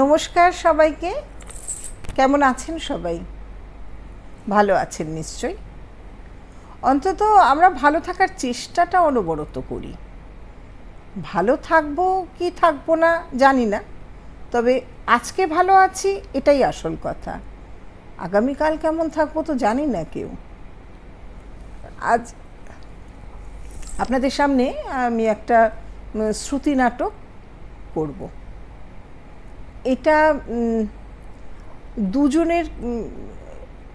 নমস্কার সবাইকে। কেমন আছেন সবাই? ভালো আছেন নিশ্চয়ই। অন্তত আমরা ভালো থাকার চেষ্টাটা অনবরত করি। ভালো থাকব কি থাকব না জানি না। তবে আজকে ভালো আছি এটাই আসল কথা। আগামীকাল কেমন থাকব তো জানি না কেউ। আজ আপনাদের সামনে আমি একটা শ্রুতি নাটক করব। এটা দুজনের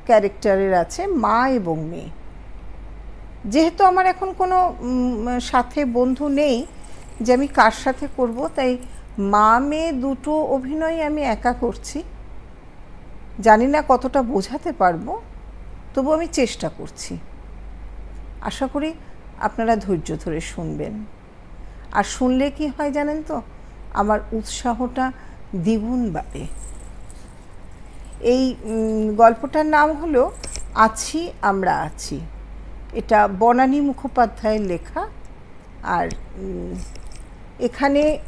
ক্যারেক্টারের আছে, মা এবং মেয়ে। যেহেতু আমার এখন কোনো সাথে বন্ধু নেই, যে আমি কার সাথে করব, তাই মা, মেয়ে দুটো অভিনয় আমি একা করছি। জানি না কতটা বোঝাতে পারব, তবু আমি চেষ্টা করছি। আশা করি আপনারা ধৈর্য ধরে শুনবেন। আর শুনলে কি হয় জানেন তো? আমার উৎসাহটা দ্বিগুণ বাড়ে। এই গল্পটার নাম হলো আছি আমরা আছি। এটা বনানী মুখোপাধ্যায়ের লেখা। আর এখানে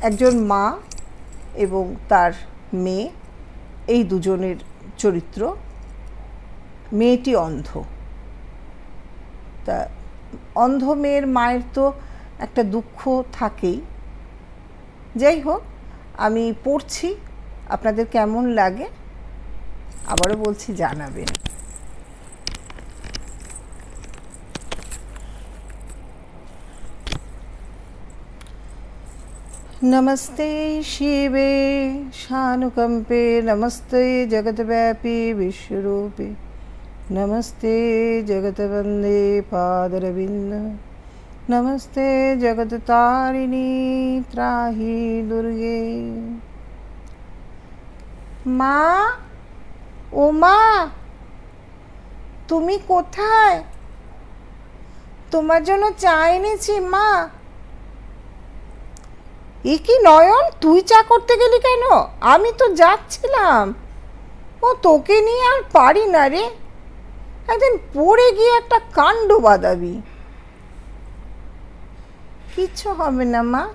একজন মা এবং তার মেয়ে, এই দুজনের চরিত্র। মেয়েটি অন্ধ। তা, অন্ধ মেয়ের মায়ের তো একটা দুঃখ থাকেই। যাই হোক আমি পড়ছি আপনাদের কেমন লাগে আবারও বলছি জানাবেন नमस्ते शिवे शानुकम्पे नमस्ते जगद्व्यापी विश्वरूपे नमस्ते जगतवन्दे पादरविन्द नमस्ते जगत्तारिणी त्राहि दुर्गे মা ও মা তুমি কোথায় তোমার জন্য চা এনেছি মা এ কি নয়ন তুই চা করতে গেলি কেন আমি তো যাচ্ছিলাম ও তোকে নিয়ে আর পারি না রে একদিন পড়ে গিয়ে একটা কাণ্ড বাঁধাবি কিচ্ছু হবে না, মা।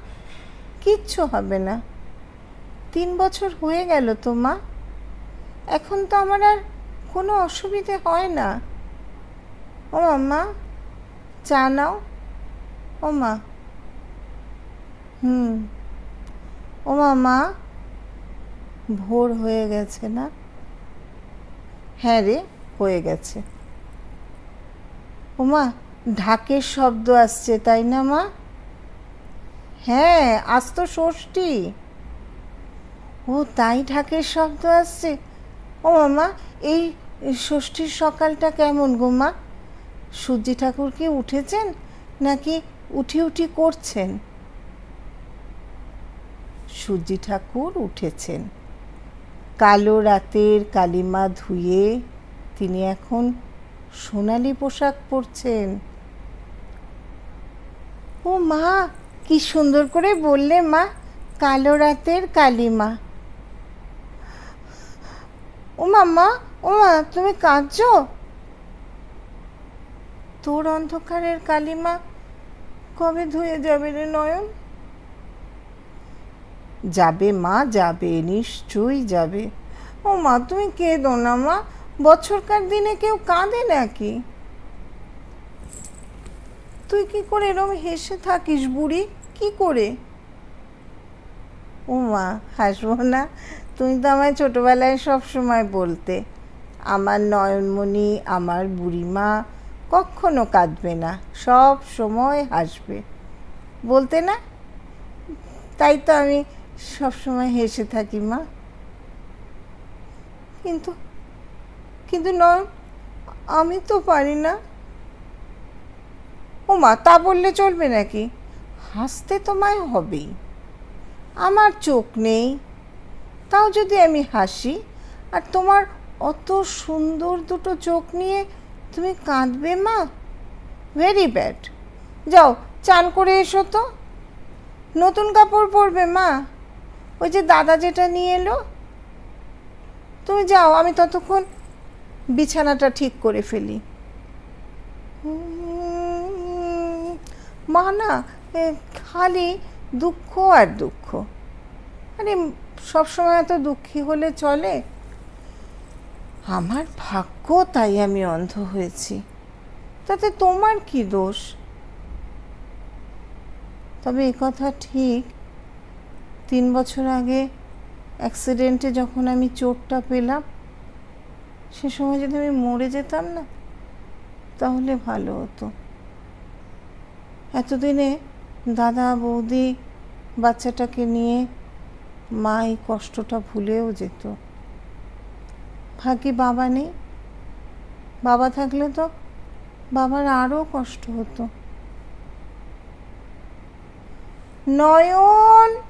কিচ্ছু হবে না। তিন বছর হয়ে গেল তো, মা। এখন তো আমার আর কোনো অসুবিধে হয় না। ও মা, চা নাও। ও মা। হুম। ও মা ভোর হয়ে গেছে না? হ্যাঁ রে, হয়ে গেছে। ও মা, ঢাকের শব্দ আসছে, তাই না, মা? হ্যাঁ আজ তো ষষ্ঠী। ও, তাই ঢাকের শব্দ আসছে। ও মামা, এই ষষ্ঠীর সকালটা কেমন গো মা? সূর্যি ঠাকুর কি উঠেছেন নাকি উঠি উঠি করছেন? সূর্যি ঠাকুর উঠেছেন। কালো রাতের কালিমা ধুয়ে তিনি এখন সোনালি পোশাক পরছেন। ও মা কি সুন্দর করে বললে মা? কালো রাতের কালিমা। ও মাম্মা ও মা তুমি কাঁদছো? তোর অন্ধকারের কালিমা কবে ধুয়ে যাবে রে নয়ন? যাবে মা, যাবে, নিশ্চয়ই যাবে। ও মা তুমি কেঁদো না মা, বছরকার দিনে কেউ কাঁদে নাকি? তুই কি করে এরম হেসে থাকিস বুড়ি? কি করে? ও মা হাসবো না। তুমি তো আমায় ছোটোবেলায় সব সময় বলতে। আমার নয়নমণি, আমার বুড়িমা কখনো কাঁদবে না, সব সময় হাসবে। বলতে না? তাই তো আমি সব সময় হেসে থাকি, মা। কিন্তু কিন্তু নয়, আমি তো পারি না। ও মা তা বললে চলবে নাকি? হাসতে তোমায় হবেই। আমার চোখ নেই, তাও যদি আমি হাসি, আর তোমার অত সুন্দর দুটো চোখ নিয়ে তুমি কাঁদবে মা? ভেরি ব্যাড যাও, চান করে এসো তো। নতুন কাপড় পরবে মা? ওই যে দাদা যেটা নিয়ে এলো। তুমি যাও, আমি ততক্ষণ বিছানাটা ঠিক করে ফেলি। মা না খালি দুঃখ আর দুঃখ। আরে সবসময় এত দুঃখী হলে চলে? আমার ভাগ্য তাই আমি অন্ধ হয়েছি। তাতে তোমার কি দোষ? তবে কথা ঠিক। তিন বছর আগে অ্যাক্সিডেন্টে যখন আমি চোটটা পেলাম, সে সময় যদি আমি মরে যেতাম না, তাহলে ভালো হতো। এতদিনে দাদা, বৌদি বাচ্চাটাকে নিয়ে মা এই কষ্টটা ভুলেও যেত। ভাগ্যে বাবা নেই। বাবা থাকলে তো বাবার আরও কষ্ট হতো। নয়ন,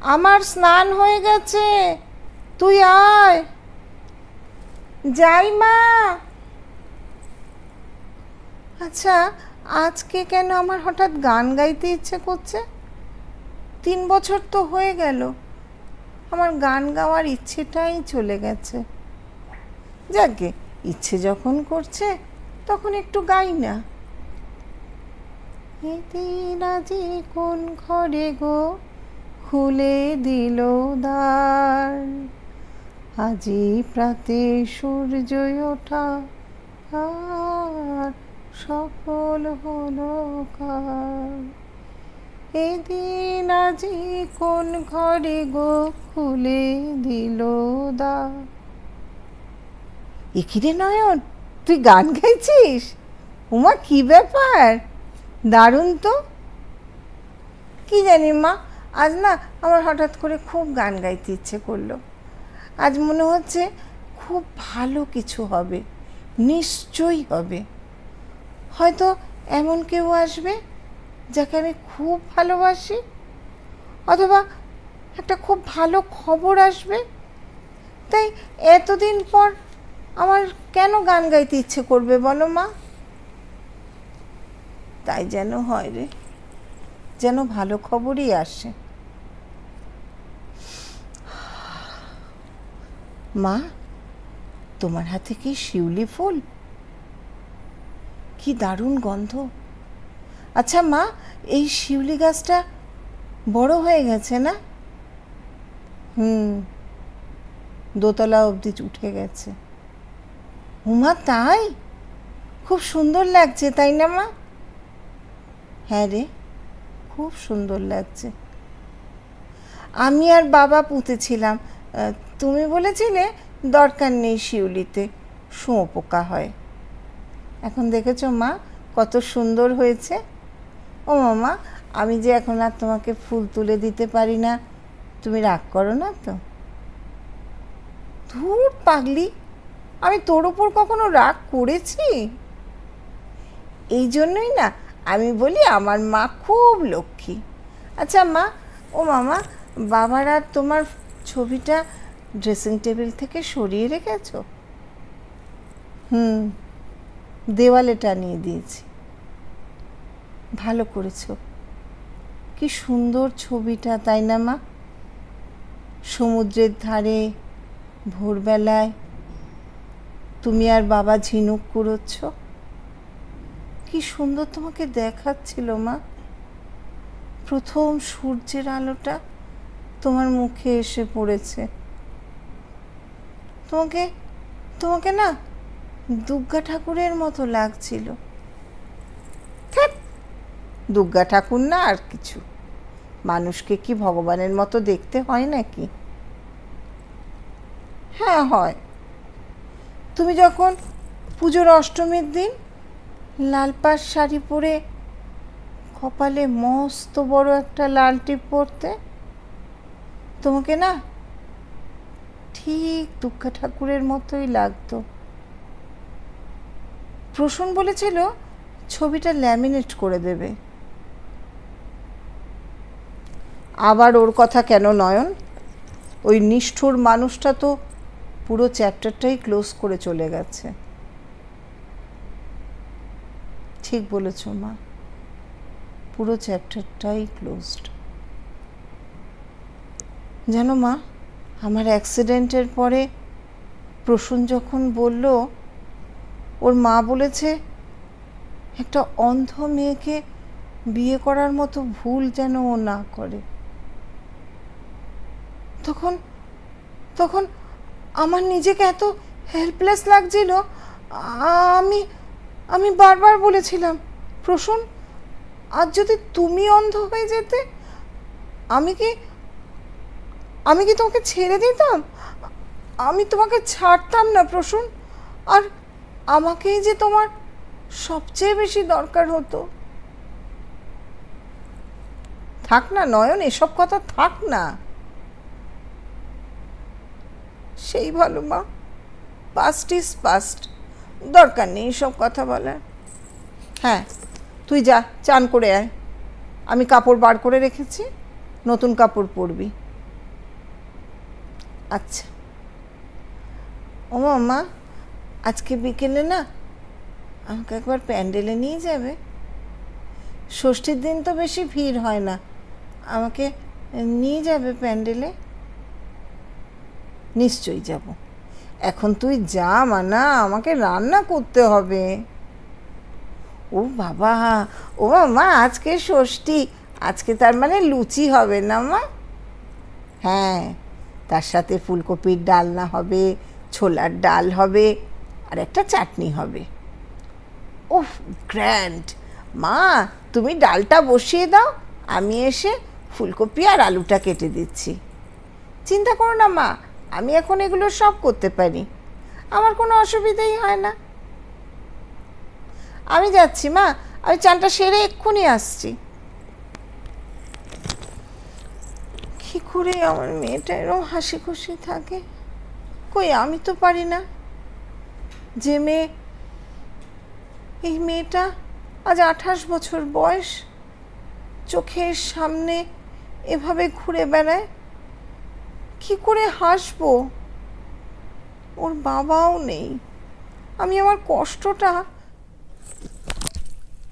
আমার স্নান হয়ে গেছে। তুই আয়। যাই মা। আচ্ছা আজকে কেন আমার হঠাৎ গান গাইতে ইচ্ছে করছে? তিন বছর তো হয়ে গেল। আমার গান গাওয়ার ইচ্ছেটাই চলে গেছে। যাকে ইচ্ছে যখন করছে, তখন একটু গাই না। আজি কোন ঘরে গো খুলে দিল দ্বার। আজি প্রাতে সূর্য ওঠা সফল হলো এদিন আজি কোন ঘরে গো খুলে দিল দা এখিরে নয়ন, তুই গান গাইছিস? উমা, কি ব্যাপার? দারুণ তো। কি জানি মা, আজ না আমার হঠাৎ করে খুব গান গাইতে ইচ্ছে করল। আজ মনে হচ্ছে খুব ভালো কিছু হবে, নিশ্চয়ই হবে। হয়তো এমন কেউ আসবে যাকে আমি খুব ভালোবাসি, অথবা একটা খুব ভালো খবর আসবে। তাই এতদিন পর আমার কেন গান গাইতে ইচ্ছে করবে বলো মা? তাই যেন হয় রে, যেন ভালো খবরই আসে। মা, তোমার হাতে কি শিউলি ফুল? কি দারুণ গন্ধ। আচ্ছা মা, এই শিউলি গাছটা বড় হয়ে গেছে না? হুম, দোতলা অবধি উঠে গেছে। উমা, তাই? খুব সুন্দর লাগছে, তাই না মা? হ্যাঁ রে, খুব সুন্দর লাগছে। আমি আর বাবা পুঁতেছিলাম তুমি বলেছিলে দরকার নেই শিউলিতে, শুঁয়োপোকা হয়। এখন দেখেছ মা কত সুন্দর হয়েছে। ও মামা, আমি যে এখন আর তোমাকে ফুল তুলে দিতে পারি না। তুমি রাগ করো না তো। ধুর পাগলি, আমি তোর ওপর কখনো রাগ করেছি? এই জন্যই না, আমি বলি আমার মা খুব লক্ষ্মী। আচ্ছা মা, ও মামা, বাবার আর তোমার ছবিটা ড্রেসিং টেবিল থেকে সরিয়ে রেখেছো? হুম। দেওয়ালে টানিয়ে দিয়েছি। ভালো করেছ। কি সুন্দর ছবিটা, তাই না মা? সমুদ্রের ধারে, ভোরবেলায় তুমি আর বাবা ঝিনুক কুড়োচ্ছ। কি সুন্দর তোমাকে দেখাচ্ছিল মা। প্রথম সূর্যের আলোটা তোমার মুখে এসে পড়েছে। তোমাকে তোমাকে না দুর্গা ঠাকুরের মতো লাগছিল। দুর্গা ঠাকুর না আর কিছু। মানুষকে কি ভগবানের মতো দেখতে হয় নাকি? হ্যাঁ হয়। তুমি যখন পুজোর অষ্টমীর দিন লাল পাড় শাড়ি পরে কপালে মস্ত বড় একটা লাল টিপ পরতে, তোমাকে না ঠিক দুর্গা ঠাকুরের মতোই লাগতো। প্রসূন বলেছিল, ছবিটা ল্যামিনেট করে দেবে। আবার ওর কথা কেন নয়ন? ওই নিষ্ঠুর মানুষটা তো পুরো চ্যাপ্টারটাই ক্লোজ করে চলে গেছে। ঠিক বলেছ, মা। পুরো চ্যাপ্টারটাই ক্লোজড। জানো, মা, আমার অ্যাক্সিডেন্টের পরে প্রসূন যখন বলল ওর মা বলেছে, একটা অন্ধ মেয়েকে বিয়ে করার মতো ভুল যেন ও না করে। তখন তখন আমার নিজেকে এত হেল্পলেস লাগছিল। আমি আমি বারবার বলেছিলাম, প্রসূন, আজ যদি তুমি অন্ধ হয়ে যেতে, আমি কি আমি কি তোমাকে ছেড়ে দিতাম? আমি তোমাকে ছাড়তাম না প্রসূন। আর আমাকেই যে তোমার সবচেয়ে বেশি দরকার হতো। থাক না, নয়ন, এসব কথা থাক না। সেই ভালো মা। পাস্ট ইজ পাস্ট দরকার নেই সব কথা বলার। হ্যাঁ তুই যা, চান করে আয়। আমি কাপড় বার করে রেখেছি, নতুন কাপড় পরবি। আচ্ছা। ও মা আজকে বিকেলে না আমাকে একবার প্যান্ডেলে নিয়ে যাবে। ষষ্ঠীর দিন তো বেশি ভিড় হয় না। আমাকে নিয়ে যাবে প্যান্ডেলে। নিশ্চয়ই যাব। এখন তুই যা মানা, আমাকে রান্না করতে হবে। ও বাবা, ও মা, আজকে ষষ্ঠী। আজকে তার মানে লুচি হবে না মা? হ্যাঁ তার সাথে ফুলকপির ডালনা হবে, ছোলার ডাল হবে আর একটা চাটনি হবে। ওহ গ্র্যান্ড মা, তুমি ডালটা বসিয়ে দাও, আমি এসে ফুলকপি আর আলুটা কেটে দিচ্ছি। চিন্তা করো না মা, আমি এখন এগুলো সব করতে পারি। আমার কোনো অসুবিধাই হয় না। আমি যাচ্ছি মা, আমি চানটা সেরে এক্ষুনি আসছি। কি করে আমার মেয়েটা এরকম হাসি খুশি থাকে? কই, আমি তো পারি না। যে মেয়ে, এই মেয়েটা আজ আঠাশ বছর বয়স, চোখের সামনে এভাবে ঘুরে বেড়ায়, কি করে হাসবো? ওর বাবাও নেই। আমি আমার কষ্টটা